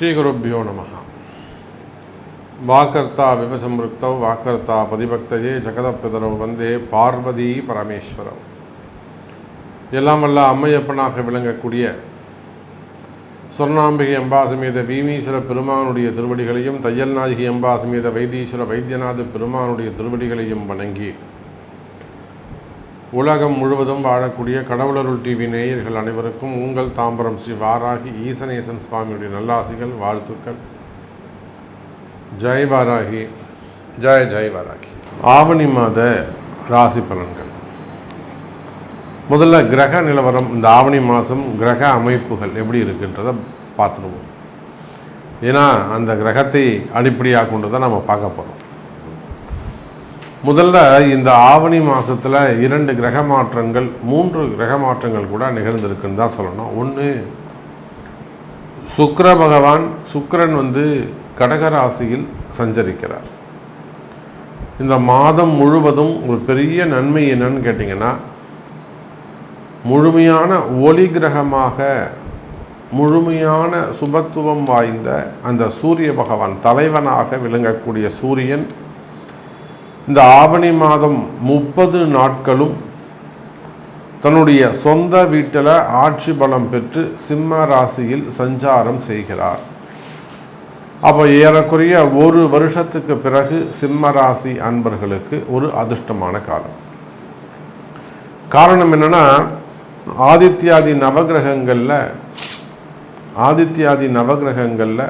ஸ்ரீகுருப்பியோ நம வாக்கர்த்தா விவசம்ருக்தௌ வாக்கர்த்தா பதிபக்தையே ஜெகதப்பிதரவு வந்தே பார்வதி பரமேஸ்வரம் எல்லாம் வல்ல அம்மையப்பனாக விளங்கக்கூடிய சொர்ணாம்பிகை அம்பாசுமீத பீமீஸ்வர பெருமானுடைய திருவடிகளையும் தையல் நாயகி அம்பாசமேத வைத்தீஸ்வர வைத்தியநாத பெருமானுடைய திருவடிகளையும் வணங்கி உலகம் முழுவதும் வாழக்கூடிய கடவுளருள் டிவி நேயர்கள் அனைவருக்கும் உங்கள் தாம்பரம் ஸ்ரீ வாராகி ஈசனேசன் சுவாமியுடைய நல்லாசிகள் வாழ்த்துக்கள். ஜெய் வாராகி ஜெய ஜெய் வாராகி. ஆவணி மாத ராசி பலன்கள். முதல்ல கிரக நிலவரம் இந்த ஆவணி மாதம் கிரக அமைப்புகள் எப்படி இருக்குன்றதை பார்த்துருவோம். ஏன்னா அந்த கிரகத்தை அடிப்படையாக கொண்டு தான் நம்ம பார்க்க போகிறோம் முதல்ல இந்த ஆவணி மாதத்தில் இரண்டு கிரக மாற்றங்கள் மூன்று கிரக மாற்றங்கள் கூட நிகழ்ந்திருக்குன்னு தான் சொல்லணும். ஒன்று சுக்ர பகவான் சுக்கரன் வந்து கடகராசியில் சஞ்சரிக்கிறார். இந்த மாதம் முழுவதும் ஒரு பெரிய நன்மை என்னன்னு கேட்டிங்கன்னா முழுமையான ஒளி கிரகமாக முழுமையான சுபத்துவம் வாய்ந்த அந்த சூரிய பகவான் தலைவனாக விளங்கக்கூடிய சூரியன் இந்த ஆவணி மாதம் முப்பது நாட்களும் தன்னுடைய சொந்த வீட்டில் ஆட்சி பலம் பெற்று சிம்ம ராசியில் சஞ்சாரம் செய்கிறார். அப்போ ஏறக்குறைய ஒரு வருஷத்துக்கு பிறகு சிம்ம ராசி அன்பர்களுக்கு ஒரு அதிர்ஷ்டமான காலம். காரணம் என்னன்னா ஆதித்யாதி நவகிரகங்களில் ஆதித்யாதி நவகிரகங்களில்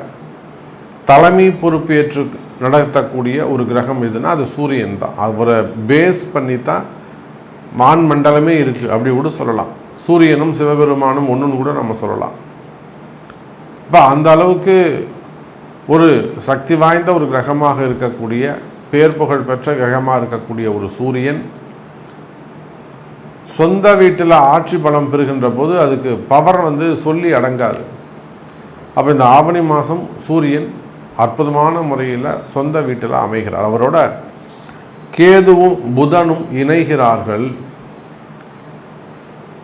தலைமை பொறுப்பேற்று நடத்தக்கூடிய ஒரு கிரகம் எதுனா அது சூரியன் தான். அவரை பேஸ் பண்ணி தான் மான் மண்டலமே இருக்குது அப்படி கூட சொல்லலாம். சூரியனும் சிவபெருமானும் ஒன்றுன்னு கூட நம்ம சொல்லலாம். இப்போ அந்த அளவுக்கு ஒரு சக்தி வாய்ந்த ஒரு கிரகமாக இருக்கக்கூடிய பேர் புகழ் பெற்ற கிரகமாக இருக்கக்கூடிய ஒரு சூரியன் சொந்த வீட்டில் ஆட்சி பலம் பெறுகின்ற போது அதுக்கு பவர் வந்து சொல்லி அடங்காது. அப்போ இந்த ஆவணி மாதம் சூரியன் அற்புதமான முறையில் சொந்த வீட்டில் அமைகிறார். அவரோட கேதுவும் புதனும் இணைகிறார்கள்.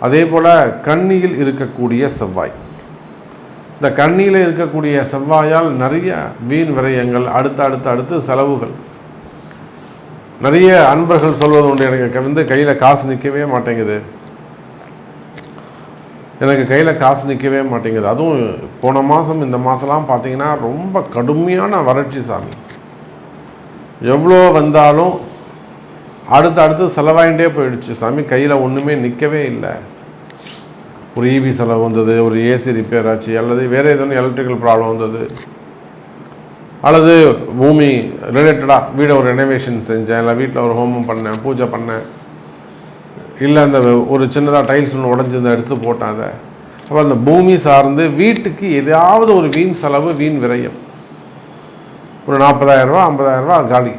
அதே போல் கண்ணியில் இருக்கக்கூடிய செவ்வாய். இந்த கண்ணியில் இருக்கக்கூடிய செவ்வாயால் நிறைய வீண் விரயங்கள் அடுத்து அடுத்து அடுத்து செலவுகள். நிறைய அன்பர்கள் சொல்வது உண்டு எனக்கு. வந்து கையில் காசு நிற்கவே மாட்டேங்குது. எனக்கு கையில் காசு நிற்கவே மாட்டேங்குது. அதுவும் போன மாதம் இந்த மாதம்லாம் பார்த்தீங்கன்னா ரொம்ப கடுமையான வறட்சி சாமி. எவ்வளோ வந்தாலும் அடுத்து அடுத்து செலவாயிண்டே போயிடுச்சு. சாமி கையில் ஒன்றுமே நிற்கவே இல்லை. ஒரு இபி செலவு வந்தது ஒரு ஏசி ரிப்பேர் ஆச்சு அல்லது வேறு எதுவும் எலக்ட்ரிக்கல் ப்ராப்ளம் வந்தது அல்லது பூமி ரிலேட்டடாக வீடை ஒரு ரெனோவேஷன் செஞ்சேன் இல்லை வீட்டில் ஒரு ஹோமம் பண்ணேன் பூஜை பண்ணேன். இல்லை அந்த ஒரு சின்னதாக டைல்ஸ் ஒன்று உடஞ்சிருந்த எடுத்து போட்டேன் அதை அப்போ அந்த பூமி சார்ந்து வீட்டுக்கு எதாவது ஒரு வீண் செலவு வீண் விரயம். ஒரு நாற்பதாயிரரூபா ஐம்பதாயிரரூபா காலி.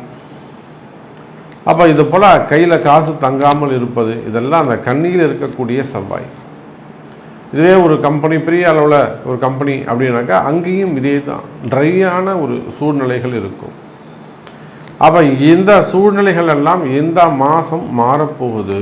அப்போ இது போல் கையில் காசு தங்காமல் இருப்பது இதெல்லாம் அந்த கண்ணியில் இருக்கக்கூடிய செவ்வாய். இதுவே ஒரு கம்பெனி பெரிய அளவில் ஒரு கம்பெனி அப்படின்னாக்கா அங்கேயும் இதே தான். ட்ரையான ஒரு சூழ்நிலைகள் இருக்கும். அப்போ இந்த சூழ்நிலைகள் எல்லாம் இந்த மாதம் மாறப்போகுது.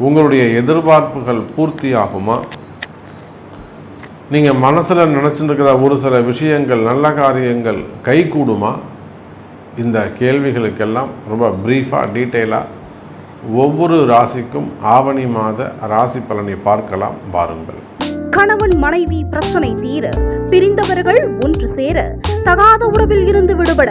உங்களுடைய எதிர்பார்ப்புகள் பூர்த்தி ஆகுமா நீங்கள் மனசில் நினச்சிட்டு இருக்கிற ஒரு சில விஷயங்கள் நல்ல காரியங்கள் கைகூடுமா? இந்த கேள்விகளுக்கெல்லாம் ரொம்ப ப்ரீஃபாக டீட்டெயிலாக ஒவ்வொரு ராசிக்கும் ஆவணி மாத ராசி பலனை பார்க்கலாம் வாருங்கள். கணவன் மனைவி பிரச்சனை தீர பிரிந்தவர்கள் ஒன்று சேர தகாத உறவில் இருந்து விடுபட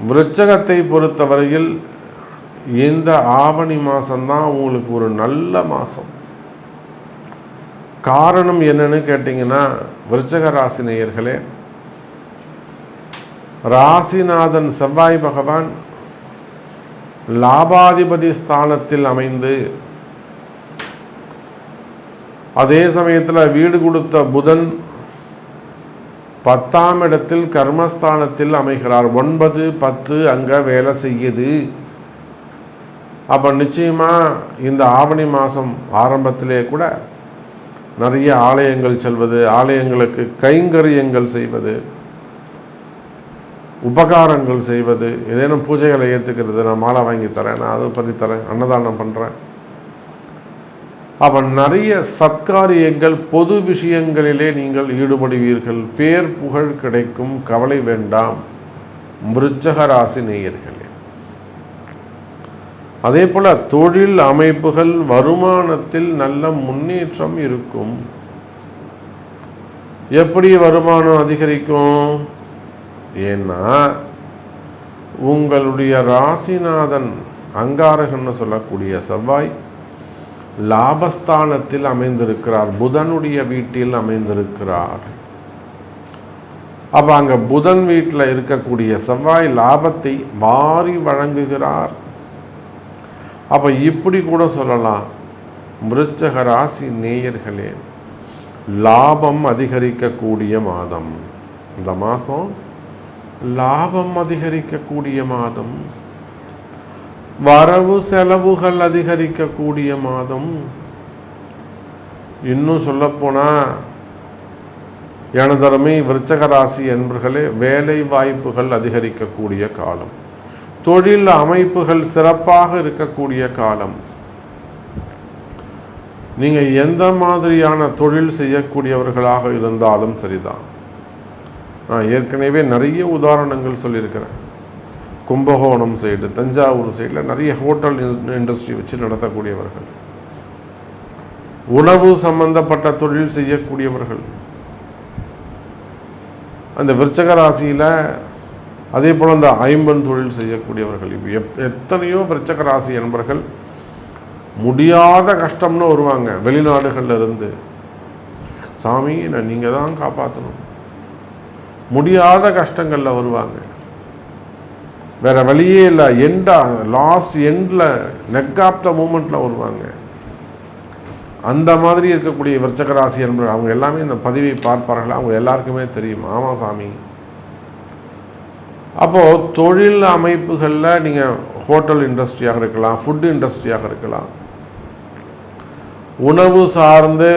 விருச்சகத்தை பொறுத்தவரையில் இந்த ஆவணி மாதம்தான் உங்களுக்கு ஒரு நல்ல மாதம் காரணம் என்னன்னு கேட்டிங்கன்னா விருச்சக ராசி நேயர்களே ராசிநாதன் செவ்வாய் பகவான் லாபாதிபதி ஸ்தானத்தில் அமைந்து அதே சமயத்தில் வீடு கொடுத்த புதன் பத்தாம் இடத்தில் கர்மஸ்தானத்தில் அமைகிறார். ஒன்பது பத்து அங்கே வேலை செய்யுது. அப்போ நிச்சயமாக இந்த ஆவணி மாதம் ஆரம்பத்திலே கூட நிறைய ஆலயங்கள் செல்வது ஆலயங்களுக்கு கைங்கரியங்கள் செய்வது உபகாரங்கள் செய்வது ஏதேனும் பூஜைகளை ஏற்றுக்கிறது நான் மாலை வாங்கி தரேன் நான் அதை பண்ணித்தரேன் தரேன் அன்னதானம் பண்ணுறேன் அப்போ நிறைய சத்காரியங்கள் பொது விஷயங்களிலே நீங்கள் ஈடுபடுவீர்கள். பேர் புகழ் கிடைக்கும். கவலை வேண்டாம். விருச்சக ராசி நேயர்களே. அதே போல தொழில் அமைப்புகள் வருமானத்தில் நல்ல முன்னேற்றம் இருக்கும். எப்படி வருமானம் அதிகரிக்கும்? ஏன்னா உங்களுடைய ராசிநாதன் அங்காரகன்னு சொல்லக்கூடிய செவ்வாய் லாபஸ்தானத்தில் அமைந்திருக்கிறார். புதனுடைய வீட்டில் அமைந்திருக்கிறார். அப்போ அங்கே புதன் வீட்டில் இருக்கக்கூடிய செவ்வாய் லாபத்தை வாரி வழங்குகிறார். அப்போ இப்படி கூட சொல்லலாம். விருச்சக ராசி நேயர்களே லாபம் அதிகரிக்கக்கூடிய மாதம். இந்த மாதம் லாபம் அதிகரிக்கக்கூடிய மாதம். வரவு செலவுகள் அதிகரிக்கக்கூடிய மாதம். இன்னும் சொல்லப்போனால் எனதருமை விருச்சக ராசி என்பர்களே வேலை வாய்ப்புகள் அதிகரிக்கக்கூடிய காலம். தொழில் அமைப்புகள் சிறப்பாக இருக்கக்கூடிய காலம். நீங்கள் எந்த மாதிரியான தொழில் செய்யக்கூடியவர்களாக இருந்தாலும் சரிதான். நான் ஏற்கனவே நிறைய உதாரணங்கள் சொல்லியிருக்கிறேன். கும்பகோணம் சைடு தஞ்சாவூர் சைடில் நிறைய ஹோட்டல் இண்டஸ்ட்ரி வச்சு நடத்தக்கூடியவர்கள். உணவு சம்பந்தப்பட்ட தொழில் செய்யக்கூடியவர்கள். அந்த விருச்சக ராசியில் அதே போல் அந்த ஐம்பன் தொழில் செய்யக்கூடியவர்கள். இப்போ எத் எத்தனையோ விருச்சக ராசி நண்பர்கள் முடியாத கஷ்டம்னு வருவாங்க வெளிநாடுகளில் இருந்து. சாமி நான் நீங்கள் தான் காப்பாற்றணும் முடியாத கஷ்டங்களில் வருவாங்க. வேற வழியே இல்லை. எண்டா லாஸ்ட் எண்டில் நெக் ஆஃப் த மூமெண்ட்டில் வருவாங்க. அந்த மாதிரி இருக்கக்கூடிய விருச்சக ராசி என்பது அவங்க எல்லாமே இந்த பதிவை பார்ப்பார்கள். அவங்க எல்லாருக்குமே தெரியும். ஆமாம் சாமி. அப்போது தொழில் அமைப்புகளில் நீங்கள் ஹோட்டல் இண்டஸ்ட்ரியாக இருக்கலாம் ஃபுட் இண்டஸ்ட்ரியாக இருக்கலாம். உணவு சார்ந்து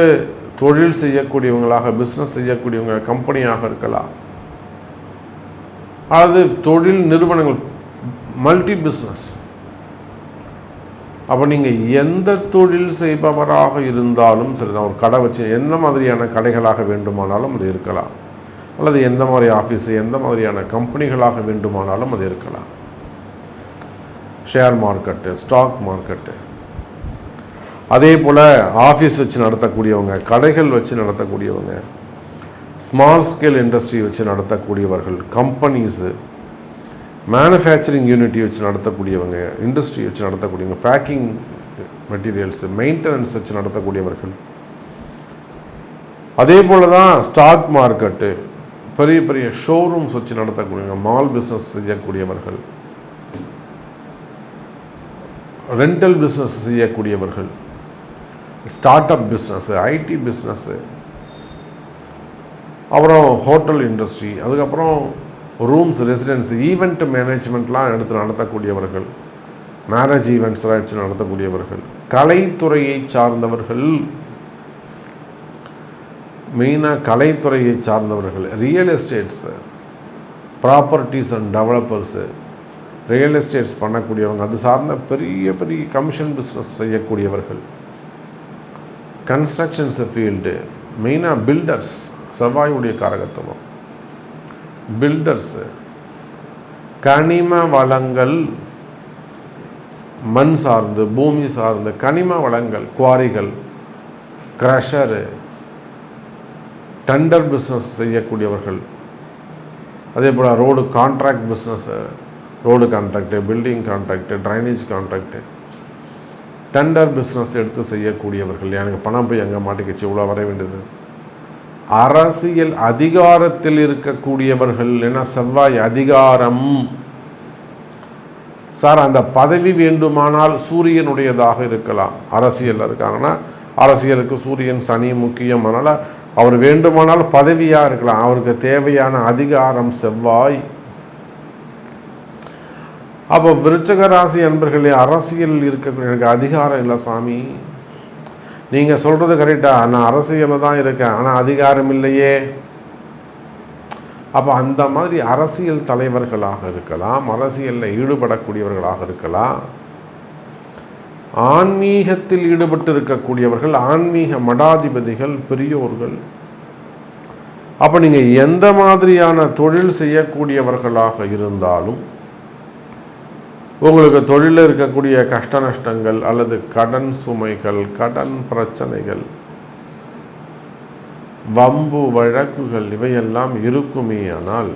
தொழில் செய்யக்கூடியவங்களாக பிஸ்னஸ் செய்யக்கூடியவங்க கம்பெனியாக இருக்கலாம். அது தொழில் நிறுவனங்கள் மல்டி பிஸ்னஸ் அப்போ நீங்கள் எந்த தொழில் செய்பவராக இருந்தாலும் சரிதான் ஒரு கடை வச்சு எந்த மாதிரியான கடைகளாக வேண்டுமானாலும் அது இருக்கலாம். அல்லது எந்த மாதிரி ஆஃபீஸு எந்த மாதிரியான கம்பெனிகளாக வேண்டுமானாலும் அது இருக்கலாம். ஷேர் மார்க்கெட்டு ஸ்டாக் மார்க்கெட்டு அதே போல் ஆஃபீஸ் வச்சு நடத்தக்கூடியவங்க கடைகள் வச்சு நடத்தக்கூடியவங்க ஸ்மால் ஸ்கேல் இண்டஸ்ட்ரி வச்சு நடத்தக்கூடியவர்கள் கம்பெனிஸு மேனுஃபேக்சரிங் யூனிட்டி வச்சு நடத்தக்கூடியவங்க இண்டஸ்ட்ரி வச்சு நடத்தக்கூடியவங்க பேக்கிங் மெட்டீரியல்ஸு மெயின்டெனன்ஸ் வச்சு நடத்தக்கூடியவர்கள். அதே போல் தான் ஸ்டாக் மார்க்கெட்டு பெரிய பெரிய ஷோரூம்ஸ் வச்சு நடத்தக்கூடியவங்க மால் பிஸ்னஸ் செய்யக்கூடியவர்கள். ரெண்டல் பிஸ்னஸ் செய்யக்கூடியவர்கள். Start up business IT business அப்புறம் ஹோட்டல் இண்டஸ்ட்ரி அதுக்கப்புறம் ரூம்ஸ் ரெசிடென்ஸ் ஈவெண்ட் மேனேஜ்மெண்ட்லாம் எடுத்து நடத்தக்கூடியவர்கள். மேரேஜ் ஈவெண்ட்ஸ்லாம் எடுத்து நடத்தக்கூடியவர்கள். கலைத்துறையை சார்ந்தவர்கள். மெயினாக கலைத்துறையை சார்ந்தவர்கள். Real estates properties and developers real estates பண்ணக்கூடியவங்க. அது சார்ந்த பெரிய பெரிய கமிஷன் பிஸ்னஸ் செய்யக்கூடியவர்கள். கன்ஸ்ட்ரக்ஷன்ஸ் ஃபீல்டு மெயினாக பில்டர்ஸ் செவ்வாயுடைய காரகத்துவம். பில்டர்ஸு கனிம வளங்கள் மண் சார்ந்து பூமி சார்ந்து கனிம வளங்கள் குவாரிகள் க்ரஷரு டெண்டர் பிஸ்னஸ் செய்யக்கூடியவர்கள். அதே போல் road contract business road contract building contract drainage contract tender business எடுத்து செய்யக்கூடியவர்கள். எனக்கு பணம் போய் எங்கே மாட்டிக்கிச்சு இவ்வளோ வர வேண்டியது. அரசியல் அதிகாரத்தில் இருக்கக்கூடியவர்கள் ஏன்னா செவ்வாய் அதிகாரம். சார் அந்த பதவி வேண்டுமானால் சூரியனுடையதாக இருக்கலாம். அரசியலில் இருக்காங்கன்னா அரசியலுக்கு சூரியன் சனி முக்கியம். அதனால் அவர் வேண்டுமானால் பதவியாக இருக்கலாம். அவருக்கு தேவையான அதிகாரம் செவ்வாய். அப்போ விருச்சக ராசி அன்பர்களே அரசியல் இருக்கக்கூடிய எனக்கு அதிகாரம் இல்லை சாமி. நீங்கள் சொல்கிறது கரெக்டாக நான் அரசியலில் தான் இருக்கேன். ஆனால் அதிகாரம் இல்லையே. அப்போ அந்த மாதிரி அரசியல் தலைவர்களாக இருக்கலாம் அரசியலில் ஈடுபடக்கூடியவர்களாக இருக்கலாம். ஆன்மீகத்தில் ஈடுபட்டு இருக்கக்கூடியவர்கள் ஆன்மீக மடாதிபதிகள் பெரியோர்கள். அப்போ நீங்கள் எந்த மாதிரியான தொழில் செய்யக்கூடியவர்களாக இருந்தாலும் உங்களுக்கு தொழிலில் இருக்கக்கூடிய கஷ்ட நஷ்டங்கள் அல்லது கடன் சுமைகள் கடன் பிரச்சனைகள் வம்பு வழக்குகள் இவையெல்லாம் இருக்குமே ஆனால்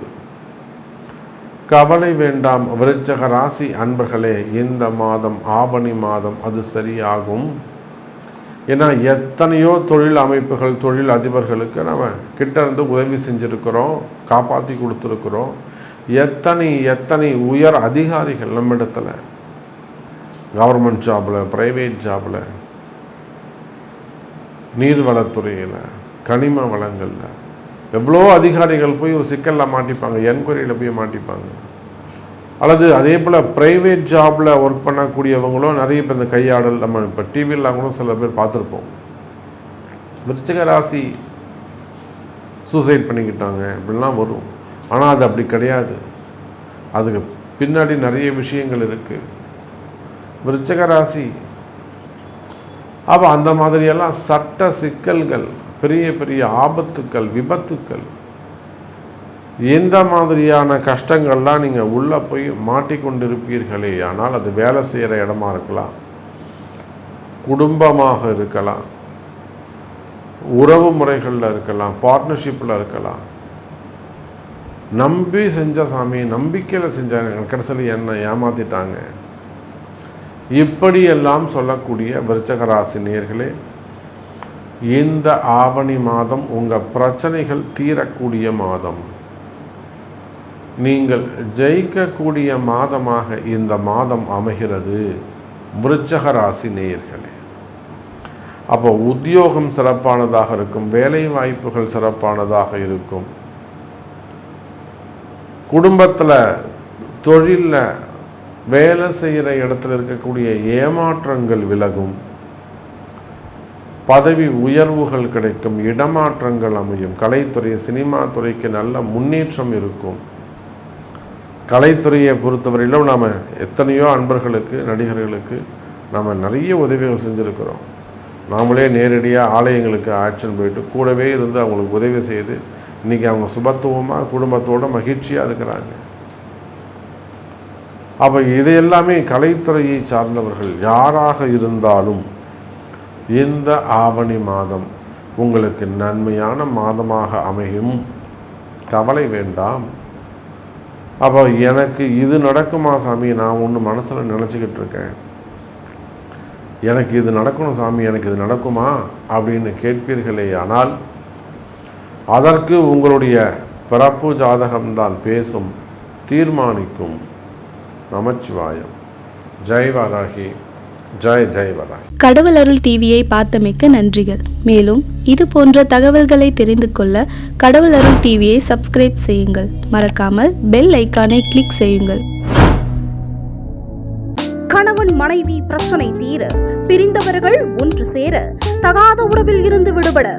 கவலை வேண்டாம் விருச்சக ராசி அன்பர்களே இந்த மாதம் ஆவணி மாதம் அது சரியாகும். ஏன்னா எத்தனையோ தொழில் அமைப்புகள் தொழில் அதிபர்களுக்கு நம்ம கிட்ட இருந்து உதவி செஞ்சுருக்கிறோம் காப்பாற்றி கொடுத்துருக்குறோம். எத்தனை எத்தனை உயர் அதிகாரிகள் நம்மிடத்தில்? கவர்மெண்ட் ஜாபில் ப்ரைவேட் ஜாபில் நீர்வளத்துறையில் கனிம வளங்களில். எவ்வளோ அதிகாரிகள் போய் ஒரு சிக்கலில் மாட்டிப்பாங்க என்கொயரியில் போய் மாட்டிப்பாங்க. அல்லது அதே போல் ப்ரைவேட் ஜாபில் ஒர்க் பண்ணக்கூடியவங்களும் நிறைய இப்போ இந்த கையாடல் நம்ம இப்போ டிவியெலாம் கூட சில பேர் பார்த்துருப்போம். விருச்சிக ராசி சூசைட் பண்ணிக்கிட்டாங்க இப்படிலாம் வரும். ஆனால் அது அப்படி கிடையாது. அதுக்கு பின்னாடி நிறைய விஷயங்கள் இருக்குது விருச்சக ராசி. அப்போ அந்த மாதிரியெல்லாம் சட்ட சிக்கல்கள் பெரிய பெரிய ஆபத்துக்கள் விபத்துக்கள் எந்த மாதிரியான கஷ்டங்கள்லாம் நீங்கள் உள்ளே போய் மாட்டிக்கொண்டிருப்பீர்களே. ஆனால் அது வேலை செய்கிற இடமா இருக்கலாம். குடும்பமாக இருக்கலாம். உறவு முறைகளில் இருக்கலாம். பார்ட்னர்ஷிப்பில் இருக்கலாம். நம்பி செஞ்ச சாமி நம்பிக்கையில் செஞ்சாங்க கடைசியில் என்ன ஏமாத்திட்டாங்க. இப்படியெல்லாம் சொல்லக்கூடிய விருச்சகராசி நேர்களே இந்த ஆவணி மாதம் உங்கள் பிரச்சனைகள் தீரக்கூடிய மாதம். நீங்கள் ஜெயிக்கக்கூடிய மாதமாக இந்த மாதம் அமைகிறது விருச்சக ராசி நேயர்களே. அப்போ உத்தியோகம் சிறப்பானதாக இருக்கும் வேலை வாய்ப்புகள் சிறப்பானதாக இருக்கும். குடும்பத்தில் தொழிலில் வேலை செய்கிற இடத்துல இருக்கக்கூடிய ஏமாற்றங்கள் விலகும். பதவி உயர்வுகள் கிடைக்கும். இடமாற்றங்கள் அமையும். கலைத்துறை சினிமா துறைக்கு நல்ல முன்னேற்றம் இருக்கும். கலைத்துறையை பொறுத்தவரையிலும் நாம் எத்தனையோ அன்பர்களுக்கு நடிகர்களுக்கு நாம் நிறைய உதவிகள் செஞ்சுருக்கிறோம். நாமளே நேரடியாக ஆலயங்களுக்கு ஆக்ஷன் போயிட்டு கூடவே இருந்து அவங்களுக்கு உதவி செய்து இன்றைக்கி அவங்க சுபத்துவமாக குடும்பத்தோட மகிழ்ச்சியாக இருக்கிறாங்க. அப்போ இது எல்லாமே கலைத்துறையை சார்ந்தவர்கள் யாராக இருந்தாலும் இந்த ஆவணி மாதம் உங்களுக்கு நன்மையான மாதமாக அமையும். கவலை வேண்டாம். அப்போ எனக்கு இது நடக்குமா சாமி? நான் ஒன்று மனசில் நினச்சிக்கிட்டு இருக்கேன். எனக்கு இது நடக்கணும் சாமி எனக்கு இது நடக்குமா? அப்படின்னு கேட்பீர்களே ஆனால் அதற்கு உங்களுடைய பிறப்பு ஜாதகம்தான் பேசும் தீர்மானிக்கும். நமச்சிவாயம். ஜெய் வராகி. ஜெய் ஜெய் வராகி. கடவுள் அருள் டிவியை பார்த்தமைக்க நன்றிகள். மேலும் இது போன்ற தகவல்களை தெரிந்து கொள்ள கடவுள் அருள் டிவியை சப்ஸ்கிரைப் செய்யுங்கள். மறக்காமல் பெல் ஐக்கானை கிளிக் செய்யுங்கள். கணவன் மனைவி பிரச்சனை தீர பிரிந்தவர்கள் ஒன்று சேர தகாத உறவில் இருந்து விடுபட